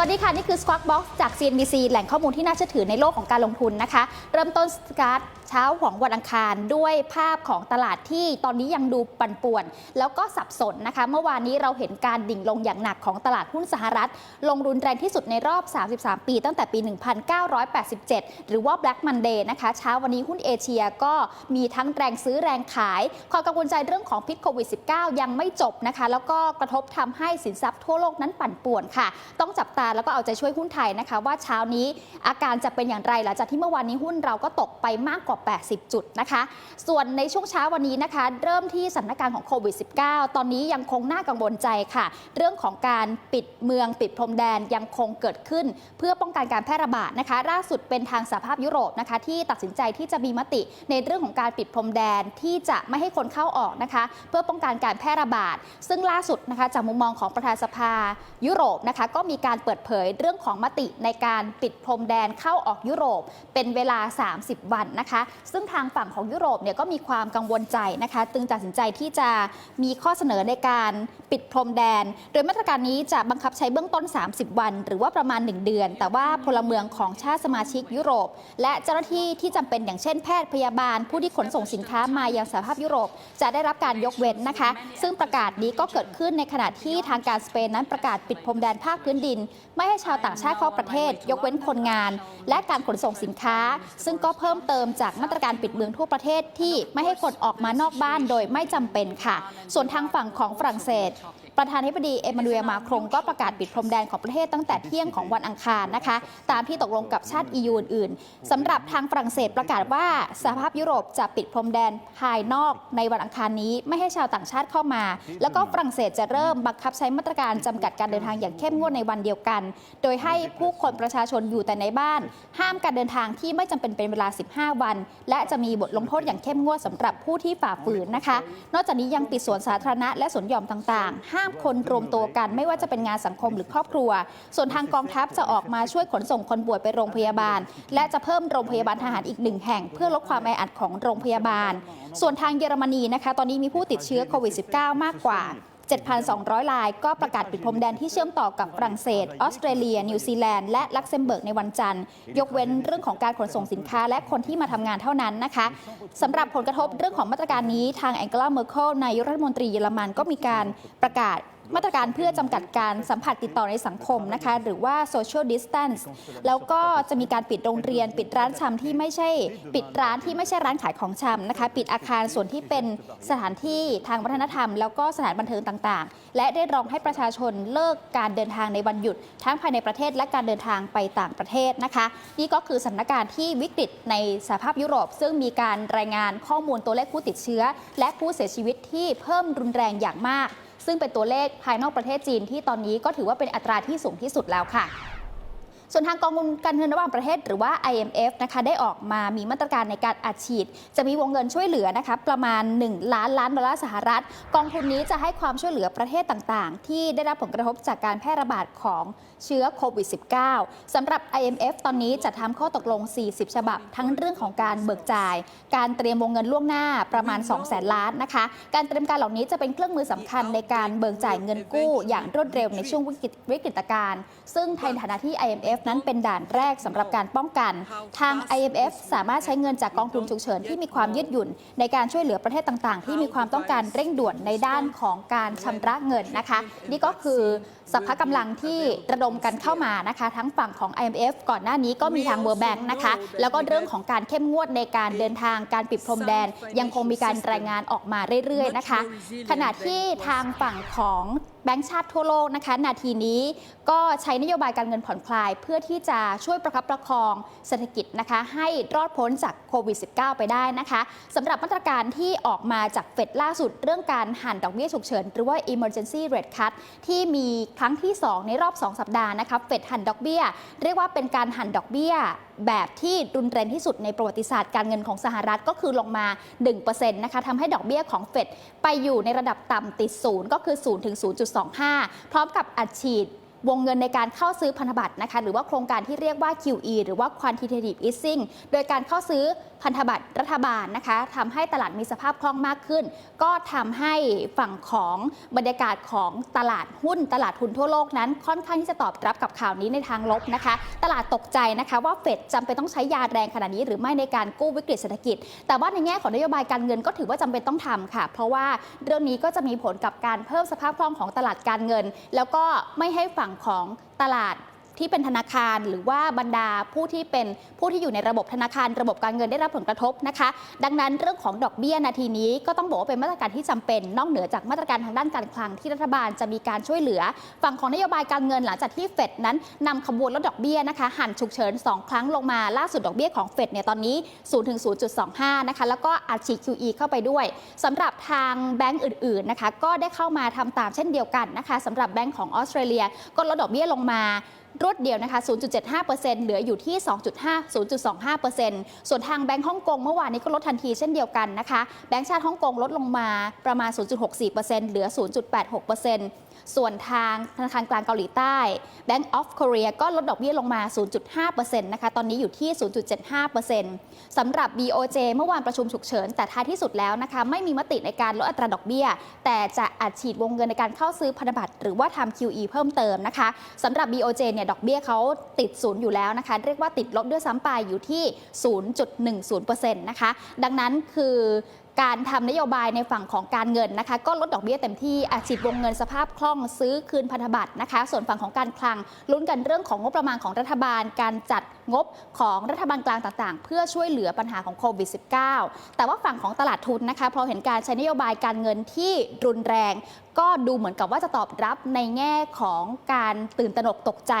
สวัสดีค่ะ นี่คือ Squawk Box จาก CNBC แหล่งข้อมูลที่น่าเชื่อถือในโลกของการลงทุนนะคะ เริ่มต้นสตาร์ทเช้าของวันอังคารด้วยภาพของตลาดที่ตอนนี้ยังดูปั่นป่วน แล้วก็สับสนนะคะ เมื่อวานนี้เราเห็นการดิ่งลงอย่างหนักของตลาดหุ้นสหรัฐ ลงรุนแรงที่สุดในรอบ 33 ปี ตั้งแต่ปี 1987 หรือว่า Black Monday นะคะเช้าวันนี้หุ้นเอเชียก็มีทั้งแรงซื้อแรงขายความกังวลใจเรื่องของพิษโควิด -19 ยังไม่จบนะคะแล้วก็กระทบทำให้สินทรัพย์ทั่วโลกนั้นปั่นป่วนค่ะ ต้องจับตาแล้วก็เอาใจช่วยหุ้นไทยนะคะ ว่าเช้านี้อาการจะเป็นอย่างไรหลังจากที่เมื่อวานนี้หุ้นเราก็ตกไปมากกว่า 80 จุดนะคะ ส่วนในช่วงเช้าวันนี้นะคะ เริ่มที่สถานการณ์ของโควิด -19 ตอนนี้ยังคงน่ากังวลใจค่ะ เรื่องของการปิดเมืองปิดพรมแดนยังคงเกิดขึ้น เพื่อป้องกันการแพร่ระบาดนะคะล่าสุดเป็นทางสหภาพยุโรปนะคะ ที่ตัดสินใจที่จะมีมติในเรื่องของการปิดพรมแดนที่จะไม่ให้คนเข้าออกนะคะ เพื่อป้องกันการแพร่ระบาด ซึ่งล่าสุดนะคะจากมุมมองของประธานสภายุโรปนะคะก็มีการเปิดเผยเรื่องของมติในการปิดพรมแดนเข้าออกยุโรปเป็นเวลา 30 วันนะคะ ซึ่งทางฝั่งของยุโรปเนี่ยก็มีความกังวลใจนะคะจึงตัดสินใจที่จะมีข้อเสนอในการปิดพรมแดน โดยมาตรการนี้จะบังคับใช้เบื้องต้น 30 วัน หรือว่าประมาณ 1 เดือน แต่ว่าพลเมืองของชาติสมาชิกยุโรป และเจ้าหน้าที่ที่จำเป็นอย่างเช่นแพทย์พยาบาล ผู้ที่ขนส่งสินค้ามายังสหภาพยุโรป จะได้รับการยกเว้นนะคะ ซึ่งประกาศนี้ก็เกิดขึ้นในขณะที่ทางการสเปนนั้นประกาศปิดพรมแดนภาคพื้นดินไม่ให้ชาวต่างชาติเข้าประเทศ ยกเว้นคนงาน และการขนส่งสินค้า ซึ่งก็เพิ่มเติมจากมาตรการปิดเมืองทั่วประเทศที่ไม่ให้คนออกมานอกบ้านโดยไม่จำเป็นค่ะ ส่วนทางฝั่งของฝรั่งเศส ประธานาธิบดีเอมานูเอลมาครงก็ประกาศปิดพรมแดนของประเทศตั้งแต่เที่ยงของวันอังคารนะคะ ตามที่ตกลงกับชาติ EU อื่นๆสำหรับทางฝรั่งเศสประกาศว่าสหภาพยุโรปจะปิดพรมแดนภายนอกในวันอังคารนี้ ไม่ให้ชาวต่างชาติเข้ามา แล้วก็ฝรั่งเศสจะเริ่มบังคับใช้มาตรการจำกัดการเดินทางอย่างเข้มงวดในวันเดียวกัน โดยให้ผู้คนประชาชนอยู่แต่ในบ้าน ห้ามการเดินทางที่ไม่จำเป็นเป็นเวลา 15 วัน และจะมีบทลงโทษอย่างเข้มงวดสำหรับผู้ที่ฝ่าฝืนนะคะ นอกจากนี้ยังปิดสวนสาธารณะและสวนหย่อมต่างๆห้ามคนรวมตัวกัน ไม่ว่าจะเป็นงานสังคมหรือครอบครัว ส่วนทางกองทัพจะออกมาช่วยขนส่งคนป่วยไปโรงพยาบาล และจะเพิ่มโรงพยาบาลทหารอีกหนึ่งแห่ง เพื่อลดความแออัดของโรงพยาบาล ส่วนทางเยอรมนีนะคะ ตอนนี้มีผู้ติดเชื้อโควิด -19 มากกว่า 7,200ราย ก็ประกาศปิดพรมแดนที่เชื่อมต่อกับฝรั่งเศส ออสเตรเลีย นิวซีแลนด์ และลักเซมเบิร์กในวันจันทร์ ยกเว้นเรื่องของการขนส่งสินค้าและคนที่มาทำงานเท่านั้นนะคะสำหรับผลกระทบเรื่องของมาตรการนี้ทางแองเกลาเมอร์เคิลนายกรัฐมนตรีเยอรมันก็มีการประกาศ มาตรการเพื่อจำกัดการสัมผัสติดต่อในสังคมนะคะ หรือว่า social distance แล้วก็จะมีการปิดโรงเรียน ปิดร้านชำที่ไม่ใช่ ปิดร้านที่ไม่ใช่ร้านขายของชำนะคะ ปิดอาคารส่วนที่เป็นสถานที่ทางวัฒนธรรม แล้วก็สถานบันเทิงต่างๆ และได้ร้องให้ประชาชนเลิกการเดินทางในวันหยุด ทั้งภายในประเทศและการเดินทางไปต่างประเทศนะคะ นี่ก็คือสถานการณ์ที่วิกฤตในสหภาพยุโรป ซึ่งมีการรายงานข้อมูลตัวเลขผู้ติดเชื้อ และผู้เสียชีวิตที่เพิ่มรุนแรงอย่างมาก ซึ่งเป็นตัวเลขภายนอกประเทศจีนที่ตอนนี้ก็ถือว่าเป็นอัตราที่สูงที่สุดแล้วค่ะ ส่วนทางกองทุนการเงินระหว่างประเทศหรือว่า IMF นะคะได้ออกมามีมาตรการในการอัดฉีด จะมีวงเงินช่วยเหลือนะคะประมาณ 1 ล้านล้านดอลลาร์สหรัฐ กองทุนนี้จะให้ความช่วยเหลือประเทศต่างๆ ที่ได้รับผลกระทบจากการแพร่ระบาดของเชื้อโควิด -19 สำหรับ IMF ตอนนี้จะทำข้อตกลง 40 ฉบับ ทั้งเรื่องของการเบิกจ่าย การเตรียมวงเงินล่วงหน้าประมาณ 2 0 0แสนล้านนะคะ การเตรียมการเหล่านี้จะเป็นเครื่องมือสำคัญในการเบิกจ่ายเงินกู้ อย่างรวดเร็วในช่วงวิกฤตวิกฤตการณ์ซึ่งในฐานะที่ IMF นั้นเป็นด่านแรกสำหรับการป้องกัน ทาง IMF สามารถใช้เงินจากกองทุนฉุกเฉินที่มีความยืดหยุ่น ในการช่วยเหลือประเทศต่างๆ ที่มีความต้องการเร่งด่วนในด้านของการชำระเงินนะคะ นี่ก็คือสัพพะกำลังที่ระดมกันเข้ามานะคะ ทั้งฝั่งของ IMF ก่อนหน้านี้ก็มีทาง World Bank นะคะ แล้วก็เรื่องของการเข้มงวดในการเดินทางการปิดพรมแดน ยังคงมีการรายงานออกมาเรื่อยๆนะคะ ขณะที่ทางฝั่งของ บงก์ชาติทั่วโลกนะคะ นาทีนี้ก็ใช้นโยบายการเงินผ่อนคลาย เพื่อที่จะช่วยประคับประคองเศรษฐกิจนะคะ ให้รอดพ้นจากโควิด -19 ไปได้นะคะสำหรับมาตรการที่ออกมาจากเฟดล่าสุดเรื่องการหั่นดอกเบี้ยฉุกเฉิน หรือว่า emergency rate cut ที่มีครั้งที่ 2 ในรอบ 2 สัปดาห์นะคะเฟดหั่นดอกเบี้ย เรียกว่าเป็นการหั่นดอกเบี้ย แบบที่รุนแรงที่สุดในประวัติศาสตร์การเงินของสหรัฐก็คือลงมา 1%นะคะทำให้ดอกเบี้ยของเฟดไปอยู่ในระดับต่ำติดศูนย์ก็คือ0ถึง0.25 พร้อมกับอัดฉีด วงเงินในการเข้าซื้อพันธบัตรนะคะหรือว่าโครงการที่เรียกว่า QE หรือว่า quantitative easing โดยการเข้าซื้อพันธบัตรรัฐบาลนะคะทำให้ตลาดมีสภาพคล่องมากขึ้น ก็ทำให้ฝั่งของบรรยากาศของตลาดหุ้น ตลาดทุนทั่วโลกนั้น ค่อนข้างที่จะตอบรับกับข่าวนี้ในทางลบนะคะ ตลาดตกใจนะคะว่าเฟดจำเป็นต้องใช้ยาแรงขนาดนี้ หรือไม่ในการกู้วิกฤตเศรษฐกิจ แต่ว่าในแง่ของนโยบายการเงินก็ถือว่าจำเป็นต้องทำค่ะ เพราะว่าเรื่องนี้ก็จะมีผลกับการเพิ่มสภาพคล่องของตลาดการเงิน แล้วก็ไม่ให้ฝั่งของตลาด ที่เป็นธนาคาร หรือว่าบรรดาผู้ที่เป็นผู้ที่อยู่ในระบบธนาคาร ระบบการเงินได้รับผลกระทบนะคะ ดังนั้นเรื่องของดอกเบี้ยนาทีนี้ก็ต้องบอกว่าเป็นมาตรการที่จำเป็น นอกเหนือจากมาตรการทางด้านการคลังที่รัฐบาลจะมีการช่วยเหลือ ฝั่งของนโยบายการเงินหลังจากที่เฟดนั้นนำขบวนลดดอกเบี้ยนะคะหันฉุกเฉิน 2 ครั้งลงมาล่าสุดดอกเบี้ยของเฟดเนี่ยตอนนี้0ถึง0.25นะคะแล้วก็อัดฉีด QE เข้าไปด้วยสำหรับทางแบงก์อื่นๆนะคะก็ได้เข้ามาทำตามเช่นเดียวกันนะคะสำหรับแบงก์ของออสเตรเลียก็ลดดอกเบี้ยลงมา รวดเดียวนะคะ 0.75%เหลืออยู่ที่ 2.5 0.25%ส่วนทางแบงก์ฮ่องกงเมื่อวานนี้ก็ลดทันทีเช่นเดียวกันนะคะ แบงก์ชาติฮ่องกงลดลงมาประมาณ 0.64%เหลือ 0.86%ส่วนทางธนาคารกลางเกาหลีใต้ Bank of Korea ก็ลดดอกเบี้ยลงมา 0.5%นะคะ ตอนนี้อยู่ที่ 0.75%สำหรับ BOJ เมื่อวานประชุมฉุกเฉิน แต่ท้ายที่สุดแล้วนะคะ ไม่มีมติในการลดอัตราดอกเบี้ย แต่จะอัดฉีดวงเงินในการเข้าซื้อพันธบัตรหรือว่าทำ QE เพิ่มเติมนะคะสำหรับ BOJ เนี่ยดอกเบี้ยเขาติดศูนย์อยู่แล้วนะคะ เรียกว่าติดลบด้วยซ้ำไปอยู่ที่ 0.10%นะคะ ดังนั้นคือการทำนโยบายในฝั่งของการเงินนะคะ ก็ลดดอกเบี้ยเต็มที่อาชีดวงเงินสภาพคล่องซื้อคืนพันธบัตรนะคะ ส่วนฝั่งของการคลังลุ้นกันเรื่องของงบประมาณของรัฐบาล การจัดงบของรัฐบาลกลางต่างๆ เพื่อช่วยเหลือปัญหาของโควิด -19 แต่ว่าฝั่งของตลาดทุนนะคะพอเห็นการใช้นโยบายการเงินที่รุนแรง ก็ดูเหมือนกับว่าจะตอบรับในแง่ของการตื่นตระหนกตกใจ